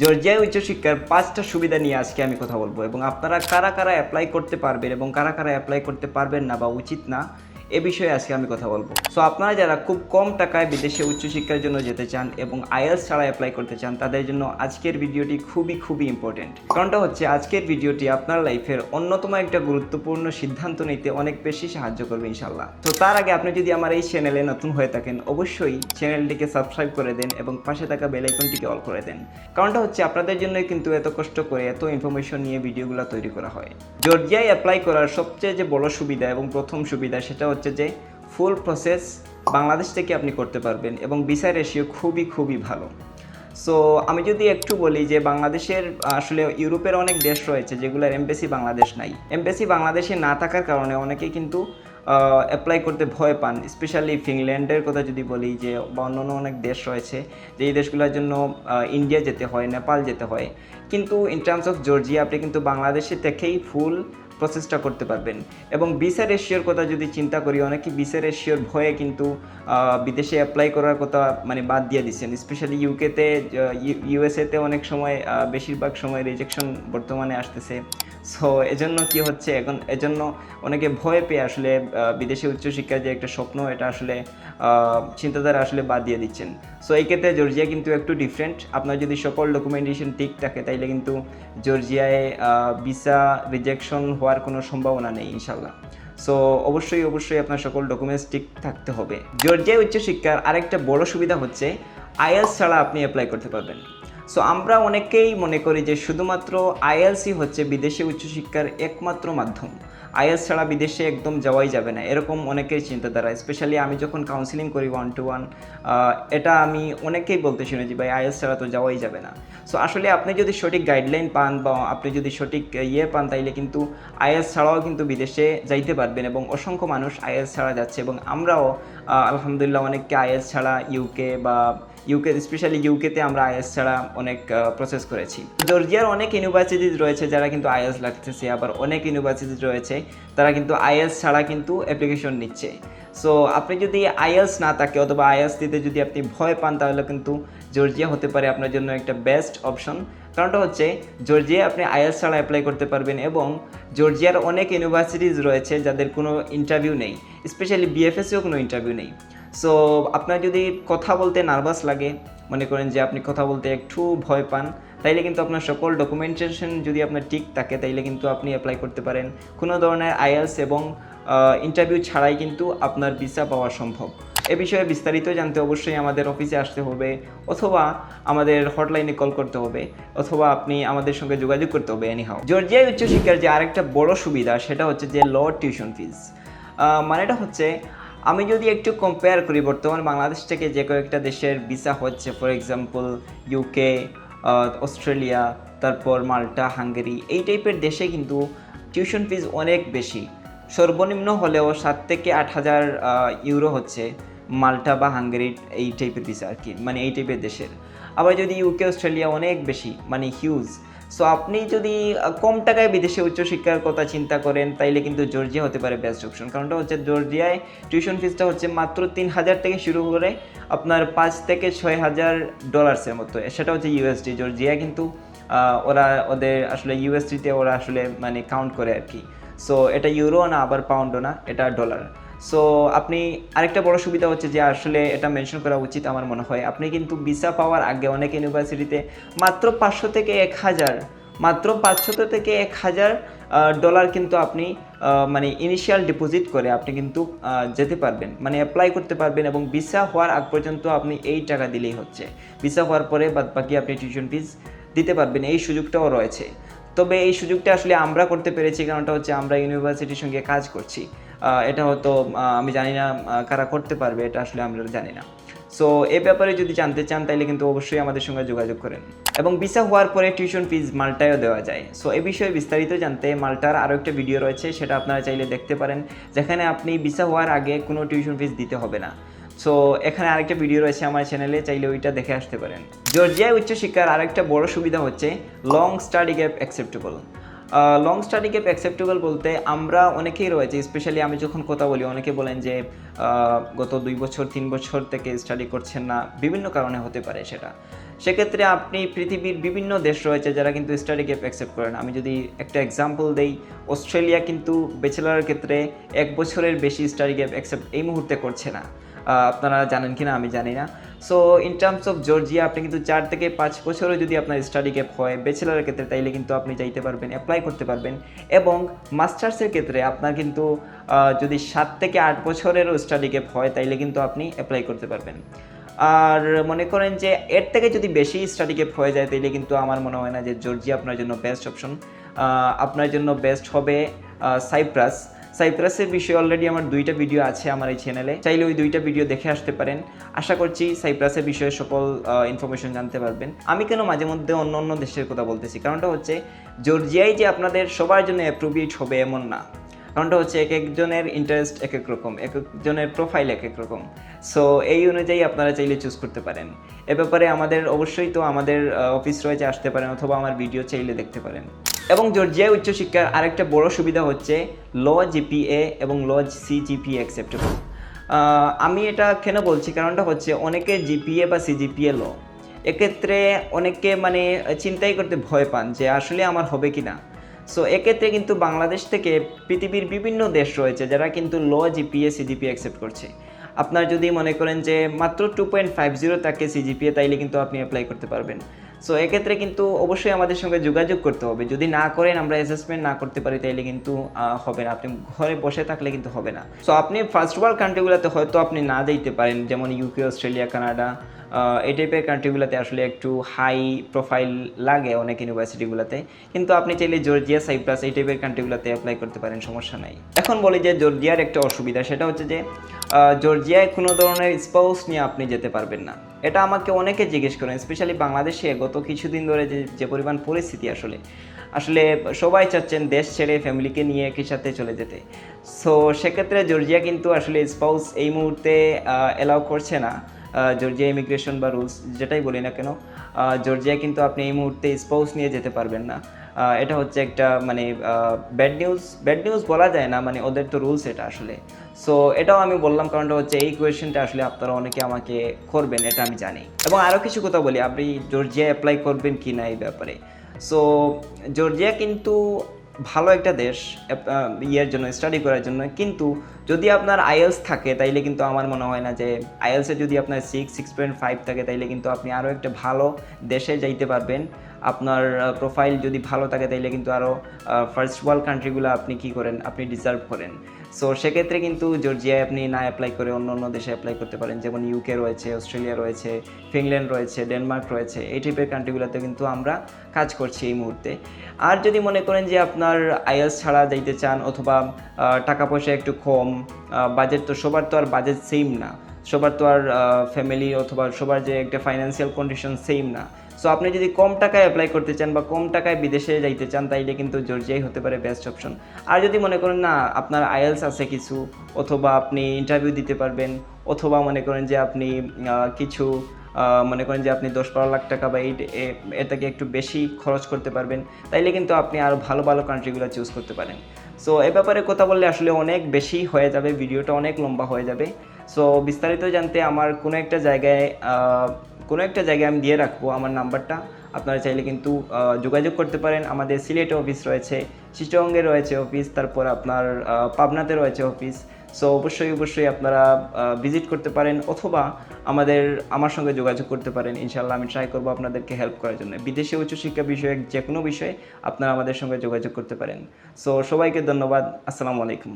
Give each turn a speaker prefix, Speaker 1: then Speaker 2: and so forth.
Speaker 1: জর্জিয়ায় উচ্চশিক্ষার পাঁচটা সুবিধা নিয়ে আজকে আমি কথা বলব। এবং আপনারা কারা কারা অ্যাপ্লাই করতে পারবেন এবং কারা কারা অ্যাপ্লাই করতে পারবেন না বা উচিত না এ বিষয়ে আজকে আমি কথা বলব। সো আপনারা যারা খুব কম টাকায় বিদেশে উচ্চশিক্ষার জন্য যেতে চান এবং আইএলস ছাড়া অ্যাপ্লাই করতে চান, তাদের জন্য আজকের ভিডিওটি খুবই খুবই ইম্পর্টেন্ট কারণটা হচ্ছে, আজকের ভিডিওটি আপনার লাইফের অন্যতম একটা গুরুত্বপূর্ণ সিদ্ধান্ত নিতে অনেক বেশি সাহায্য করবে ইনশাল্লাহ তো তার আগে আপনি যদি আমার এই চ্যানেলে নতুন হয়ে থাকেন, অবশ্যই চ্যানেলটিকে সাবস্ক্রাইব করে দেন এবং পাশে থাকা বেল আইকনটিকে অল করে দেন। কারণটা হচ্ছে, আপনাদের জন্যই কিন্তু এত কষ্ট করে এত ইনফরমেশন নিয়ে ভিডিওগুলো তৈরি করা হয়। জর্জিয়ায় অ্যাপ্লাই করার সবচেয়ে যে বড় সুবিধা এবং প্রথম সুবিধা সেটা হচ্ছে যে ফুল প্রসেস বাংলাদেশ থেকে আপনি করতে পারবেন এবং ভিসা রেশিও খুবই খুবই ভালো। সো আমি যদি একটু বলি যে বাংলাদেশের, আসলে ইউরোপের অনেক দেশ রয়েছে যেগুলোর এমবেসি বাংলাদেশ নাই। এমবেসি বাংলাদেশে না থাকার কারণে অনেকেই কিন্তু অ্যাপ্লাই করতে ভয় পান স্পেশালি ফিনল্যান্ডের কথা যদি বলি যে, বা অন্যান্য অনেক দেশ রয়েছে যে এই দেশগুলোর জন্য ইন্ডিয়া যেতে হয়, নেপাল যেতে হয়। কিন্তু ইন টার্মস অফ জর্জিয়া, আপনি কিন্তু বাংলাদেশে থেকেই ফুল প্রসেসটা করতে পারবেন। এবং ভিসা রেশিওর কথা যদি চিন্তা করি, অনেকে ভিসা রেশিওর ভয়ে কিন্তু বিদেশে অ্যাপ্লাই করার কথা মানে বাদ দিয়ে দিচ্ছেন। স্পেশালি ইউকেতে ইউএসএতে অনেক সময় বেশিরভাগ সময় রিজেকশন বর্তমানে আসতেছে। সো এজন্য কি হচ্ছে? এখন এজন্য অনেকে ভয় পেয়ে আসলে বিদেশে উচ্চশিক্ষার যে একটা স্বপ্ন, এটা আসলে চিন্তাধারা আসলে বাদ দিয়ে দিচ্ছেন। সো এই ক্ষেত্রে জর্জিয়া কিন্তু একটু ডিফারেন্ট আপনার যদি সকল ডকুমেন্টেশন ঠিক থাকে, তাইলে কিন্তু জর্জিয়ায় ভিসা রিজেকশন হওয়ার কোনো সম্ভাবনা নেই ইনশাল্লাহ সো অবশ্যই অবশ্যই আপনার সকল ডকুমেন্টস ঠিক থাকতে হবে। জর্জিয়া উচ্চশিক্ষার আরেকটা বড় সুবিধা হচ্ছে আইএলস ছাড়া আপনি অ্যাপ্লাই করতে পারবেন। সো আমরা অনেকেই মনে করি যে শুধুমাত্র আইএলসি হচ্ছে বিদেশে উচ্চশিক্ষার একমাত্র মাধ্যম। আইএলস ছাড়া বিদেশে একদম যাওয়াই যাবে না। এরকম অনেকের চিন্তাধারা স্পেশালি আমি যখন কাউন্সিলিং করি ওয়ান টু ওয়ান এটা আমি অনেকেই বলতে শুনেছি ভাই, আইএস ছাড়া তো যাওয়াই যাবে না। সো আসলে আপনি যদি সঠিক গাইডলাইন পান বা আপনি যদি সঠিক ইয়ে পান, তাইলে কিন্তু আইএস ছাড়াও কিন্তু বিদেশে যাইতে পারবেন এবং অসংখ্য মানুষ আইএস ছাড়া যাচ্ছে এবং আমরাও আলহামদুলিল্লাহ অনেককে আইএস ছাড়া ইউকে বা ইউকে স্পেশালি ইউকেতে আমরা আইএস ছাড়া অনেক প্রসেস করেছি। জর্জিয়ার অনেক ইউনিভার্সিটিজ রয়েছে যারা কিন্তু আইএস লাগতেছে, আবার অনেক ইউনিভার্সিটিজ রয়েছে তারা কিন্তু আইএস ছাড়া কিন্তু অ্যাপ্লিকেশন নিচ্ছে। সো আপনি যদি আইএলস না থাকে অথবা আইএলস দিতে যদি আপনি ভয় পান, তাহলে কিন্তু জর্জিয়া হতে পারে আপনার জন্য একটা বেস্ট অপশন কারণটা হচ্ছে জর্জিয়া আপনি আইএলস ছাড়া অ্যাপ্লাই করতে পারবেন এবং জর্জিয়ার অনেক ইউনিভার্সিটিজ রয়েছে যাদের কোনো ইন্টারভিউ নেই। স্পেশালি বিএফএসেও কোনো ইন্টারভিউ নেই। সো আপনার যদি কথা বলতে নার্ভাস লাগে, মনে করেন যে আপনি কথা বলতে একটু ভয় পান, তাইলে কিন্তু আপনার সকল ডকুমেন্টেশন যদি আপনার ঠিক থাকে, তাইলে কিন্তু আপনি অ্যাপ্লাই করতে পারেন। কোনো ধরনের আইএলস এবং ইন্টারভিউ ছাড়াই কিন্তু আপনার ভিসা পাওয়া সম্ভব। এ বিষয়ে বিস্তারিত জানতে অবশ্যই আমাদের অফিসে আসতে হবে, অথবা আমাদের হটলাইনে কল করতে হবে, অথবা আপনি আমাদের সঙ্গে যোগাযোগ করতে হবে এনিহাও জর্জিয়ায় উচ্চশিক্ষার যে আরেকটা বড় সুবিধা, সেটা হচ্ছে যে ল টিউশন ফিজ মানেটা হচ্ছে আমি যদি একটু কম্পেয়ার করি, বর্তমান বাংলাদেশ থেকে যে কয়েকটা দেশের ভিসা হচ্ছে ফর এক্সাম্পল ইউকে অস্ট্রেলিয়া তারপর মাল্টা, হাঙ্গেরি, এই টাইপের দেশে কিন্তু টিউশন ফিজ অনেক বেশি। সর্বনিম্ন হলেও সাত থেকে আট হাজার ইউরো হচ্ছে মাল্টা বা হাঙ্গেরি এই টাইপের ভিসা আর কি মানে এই টাইপের দেশের। আবার যদি ইউকে অস্ট্রেলিয়া অনেক বেশি মানে হিউজ সো আপনি যদি কম টাকায় বিদেশে উচ্চশিক্ষার কথা চিন্তা করেন, তাইলে কিন্তু জর্জিয়া হতে পারে বেস্ট অপশন কারণটা হচ্ছে জর্জিয়ায় টিউশন ফিসটা হচ্ছে মাত্র তিন হাজার থেকে শুরু করে আপনার পাঁচ থেকে ছয় হাজার ডলার্সের মতো। সেটা হচ্ছে ইউএসডি জর্জিয়া কিন্তু ওরা ওদের আসলে ইউএসডিতে ওরা আসলে মানে কাউন্ট করে আর কি। সো এটা ইউরো না, আবার পাউন্ডও না, এটা ডলার সো আপনি আরেকটা বড় সুবিধা হচ্ছে যে আসলে এটা মেনশন করা উচিত আমার মনে হয়। আপনি কিন্তু ভিসা পাওয়ার আগে অনেক ইউনিভার্সিটিতে মাত্র পাঁচশো থেকে এক হাজার, মাত্র পাঁচশো থেকে এক হাজার ডলার কিন্তু আপনি মানে ইনিশিয়াল ডিপোজিট করে আপনি কিন্তু যেতে পারবেন। মানে অ্যাপ্লাই করতে পারবেন এবং ভিসা হওয়ার আগ পর্যন্ত আপনি এই টাকা দিলেই হচ্ছে। ভিসা হওয়ার পরে বাদ বাকি আপনি টিউশন ফিস দিতে পারবেন। এই সুযোগটাও রয়েছে। তবে এই সুযোগটা আসলে আমরা করতে পেরেছি, কারণটা হচ্ছে আমরা ইউনিভার্সিটির সঙ্গে কাজ করছি। এটা হয়তো আমি জানি না কারা করতে পারবে, এটা আসলে আমরা জানি না। সো এ ব্যাপারে যদি জানতে চান তাহলে কিন্তু অবশ্যই আমাদের সঙ্গে যোগাযোগ করেন। এবং ভিসা হওয়ার পরে টিউশন ফিজ মাল্টায়ও দেওয়া যায়। সো এ বিষয়ে বিস্তারিত জানতে মাল্টার আরও একটা ভিডিও রয়েছে, সেটা আপনারা চাইলে দেখতে পারেন। যেখানে আপনি ভিসা হওয়ার আগে কোনো টিউশন ফিজ দিতে হবে না। সো এখানে আরেকটা ভিডিও রয়েছে আমার চ্যানেলে চাইলে ওইটা দেখে আসতে পারেন। জর্জিয়ায় উচ্চশিক্ষার আরেকটা বড় সুবিধা হচ্ছে long study gap acceptable long study gap acceptable বলতে আমরা অনেকেই রয়েছে স্পেশালি আমি যখন কথা বলি, অনেকে বলেন যে গত দুই বছর, তিন বছর থেকে স্টাডি করছেন না, বিভিন্ন কারণে হতে পারে সেটা। সেক্ষেত্রে আপনি পৃথিবীর বিভিন্ন দেশ রয়েছে যারা কিন্তু স্টাডি গ্যাপ অ্যাকসেপ্ট করেন আমি যদি একটা এক্সাম্পল দেই, অস্ট্রেলিয়া কিন্তু ব্যাচেলারের ক্ষেত্রে এক বছরের বেশি স্টাডি গ্যাপ অ্যাকসেপ্ট এই মুহূর্তে করছে না। আপনারা জানেন কি না আমি জানি না। So in terms of Georgia আপনি কিন্তু চার থেকে পাঁচ বছরও যদি আপনার স্টাডি গ্যাপ হয় ব্যাচেলারের ক্ষেত্রে তাইলে কিন্তু আপনি যাইতে পারবেন অ্যাপ্লাই করতে পারবেন এবং মাস্টার্সের ক্ষেত্রে আপনার কিন্তু যদি সাত থেকে আট বছরেরও স্টাডি গ্যাপ হয়, তাইলে কিন্তু আপনি অ্যাপ্লাই করতে পারবেন। আর মনে করেন যে এর থেকে যদি বেশি স্টাডি গ্যাপ হয়ে যায়, তাইলে কিন্তু আমার মনে হয় না যে জর্জিয়া আপনার জন্য বেস্ট অপশন আপনার জন্য বেস্ট হবে সাইপ্রাস সাইপ্রাসের বিষয়ে অলরেডি আমার দুইটা ভিডিও আছে আমার এই চ্যানেলে চাইলে ওই দুইটা ভিডিও দেখে আসতে পারেন। আশা করছি সাইপ্রাসের বিষয়ে সকল ইনফরমেশন জানতে পারবেন। আমি কেন মাঝে মধ্যে অন্য অন্য দেশের কথা বলতেছি? কারণটা হচ্ছে জর্জিয়াই যে আপনাদের সবার জন্য অ্যাপ্রোপ্রিয়েট হবে এমন না। কারণটা হচ্ছে এক একজনের ইন্টারেস্ট এক এক রকম, এক একজনের প্রোফাইল এক এক রকম। সো এই অনুযায়ী আপনারা চাইলে চুজ করতে পারেন। এ ব্যাপারে আমাদের অবশ্যই তো আমাদের অফিস রয়েছে, আসতে পারেন অথবা আমার ভিডিও চাইলে দেখতে পারেন। এবং জর্জিয়া উচ্চশিক্ষার আরেকটা বড় সুবিধা হচ্ছে ল জিপিএ এবং ল সিজিপিএ অ্যাকসেপ্টেবল আমি এটা কেন বলছি? কারণটা হচ্ছে অনেকে জিপিএ বা সিজিপিএ ল। এক্ষেত্রে অনেকে মানে চিন্তাই করতে ভয় পান যে আসলে আমার হবে কি না সো এক্ষেত্রে কিন্তু বাংলাদেশ থেকে পৃথিবীর বিভিন্ন দেশ রয়েছে যারা কিন্তু ল, জিপিএ, সিজিপিএ অ্যাকসেপ্ট করছে। আপনার যদি মনে করেন যে মাত্র টু পয়েন্ট ফাইভ জিরো থাকে সিজিপিএ তাইলে কিন্তু আপনি অ্যাপ্লাই করতে পারবেন। সো এক্ষেত্রে কিন্তু অবশ্যই আমাদের সঙ্গে যোগাযোগ করতে হবে। যদি না করেন, আমরা অ্যাসেসমেন্ট না করতে পারি, তাইলে কিন্তু হবে না। আপনি ঘরে বসে থাকলে কিন্তু হবে না। সো আপনি ফার্স্ট ওয়ার্ল্ড কান্ট্রিগুলোতে হয়তো আপনি না দিতে পারেন। যেমন ইউকে অস্ট্রেলিয়া কানাডা এই টাইপের কান্ট্রিগুলোতে আসলে একটু হাই প্রোফাইল লাগে অনেক ইউনিভার্সিটিগুলোতে কিন্তু আপনি চাইলে জর্জিয়া সাইপ্রাস এই টাইপের কান্ট্রিগুলোতে অ্যাপ্লাই করতে পারেন, সমস্যা নাই। এখন বলি যে জর্জিয়ার একটা অসুবিধা, সেটা হচ্ছে যে জর্জিয়ায় কোনো ধরনের স্পাউস নিয়ে আপনি যেতে পারবেন না। এটা আমাকে অনেকে জিজ্ঞেস করেন স্পেশালি বাংলাদেশে গত কিছুদিন ধরে যে যে পরিমাণ পরিস্থিতি আসলে। আসলে সবাই চাচ্ছেন দেশ ছেড়ে ফ্যামিলিকে নিয়ে একই সাথে চলে যেতে। সো সেক্ষেত্রে জর্জিয়া কিন্তু আসলে স্পাউস এই মুহূর্তে অ্যালাউ করছে না। জর্জিয়া ইমিগ্রেশন বা রুলস যেটাই বলি না কেন জর্জিয়া কিন্তু আপনি এই মুহূর্তে স্পাউস নিয়ে যেতে পারবেন না। এটা হচ্ছে একটা মানে ব্যাড নিউজ ব্যাড নিউজ বলা যায় না মানে ওদের তো রুলস এটা আসলে। সো এটাও আমি বললাম কারণটা হচ্ছে এই কোয়েশ্চেনটা আসলে আপনারা অনেকে আমাকে করবেন, এটা আমি জানি। এবং আরও কিছু কথা বলি, আপনি জর্জিয়া অ্যাপ্লাই করবেন কি না এই ব্যাপারে। সো জর্জিয়া কিন্তু ভালো একটা দেশ ইয়ের জন্য স্টাডি করার জন্য। কিন্তু যদি আপনার আইএলস থাকে, তাইলে কিন্তু আমার মনে হয় না যে আইএলসে যদি আপনার সিক্স সিক্স পয়েন্ট ফাইভ থাকে, তাইলে কিন্তু আপনি আরও একটা ভালো দেশে যাইতে পারবেন। আপনার প্রোফাইল যদি ভালো থাকে, তাইলে কিন্তু আরও ফার্স্ট ওয়ার্ল্ড কান্ট্রিগুলো আপনি কি করেন? আপনি ডিজার্ভ করেন। সো সেক্ষেত্রে কিন্তু জর্জিয়ায় আপনি না অ্যাপ্লাই করে অন্য অন্য দেশে অ্যাপ্লাই করতে পারেন। যেমন ইউকে রয়েছে অস্ট্রেলিয়া রয়েছে ফিনল্যান্ড রয়েছে ডেনমার্ক রয়েছে। এই টাইপের কান্ট্রিগুলোতে কিন্তু আমরা কাজ করছি এই মুহূর্তে। আর যদি মনে করেন যে আপনার আইএলস ছাড়া যাইতে চান অথবা টাকা পয়সা একটু কম বাজেট তো সবার তো আর বাজেট সেম না। সবার তো আর ফ্যামিলি অথবা সবার যে একটা ফাইন্যান্সিয়াল কন্ডিশন সেম না। সো আপনি যদি কম টাকায় অ্যাপ্লাই করতে চান বা কম টাকায় বিদেশে যাইতে চান, তাইলে কিন্তু জর্জিয়াই হতে পারে বেস্ট অপশন আর যদি মনে করেন না, আপনার আইএলস আছে কিছু, অথবা আপনি ইন্টারভিউ দিতে পারবেন, অথবা মনে করেন যে আপনি কিছু মনে করেন যে আপনি দশ বারো লাখ টাকা বা এই এটাকে একটু বেশি খরচ করতে পারবেন, তাইলে কিন্তু আপনি আরও ভালো ভালো কান্ট্রিগুলো চুজ করতে পারেন। সো এ ব্যাপারে কথা বললে আসলে অনেক বেশি হয়ে যাবে ভিডিওটা অনেক লম্বা হয়ে যাবে। সো বিস্তারিত জানতে আমার কোনো একটা জায়গায় কোনো একটা জায়গায় আমি দিয়ে রাখব আমার নাম্বারটা। আপনারা চাইলে কিন্তু যোগাযোগ করতে পারেন। আমাদের সিলেটে অফিস রয়েছে চিটংয়ে রয়েছে অফিস, তারপর আপনার পাবনাতে রয়েছে অফিস। সো অবশ্যই অবশ্যই আপনারা ভিজিট করতে পারেন অথবা আমাদের, আমার সঙ্গে যোগাযোগ করতে পারেন। ইনশাল্লাহ আমি ট্রাই করব আপনাদেরকে হেল্প করার জন্য। বিদেশে উচ্চশিক্ষা বিষয়ে যে কোনো বিষয়ে আপনারা আমাদের সঙ্গে যোগাযোগ করতে পারেন। সো সবাইকে ধন্যবাদ। আসসালামু আলাইকুম।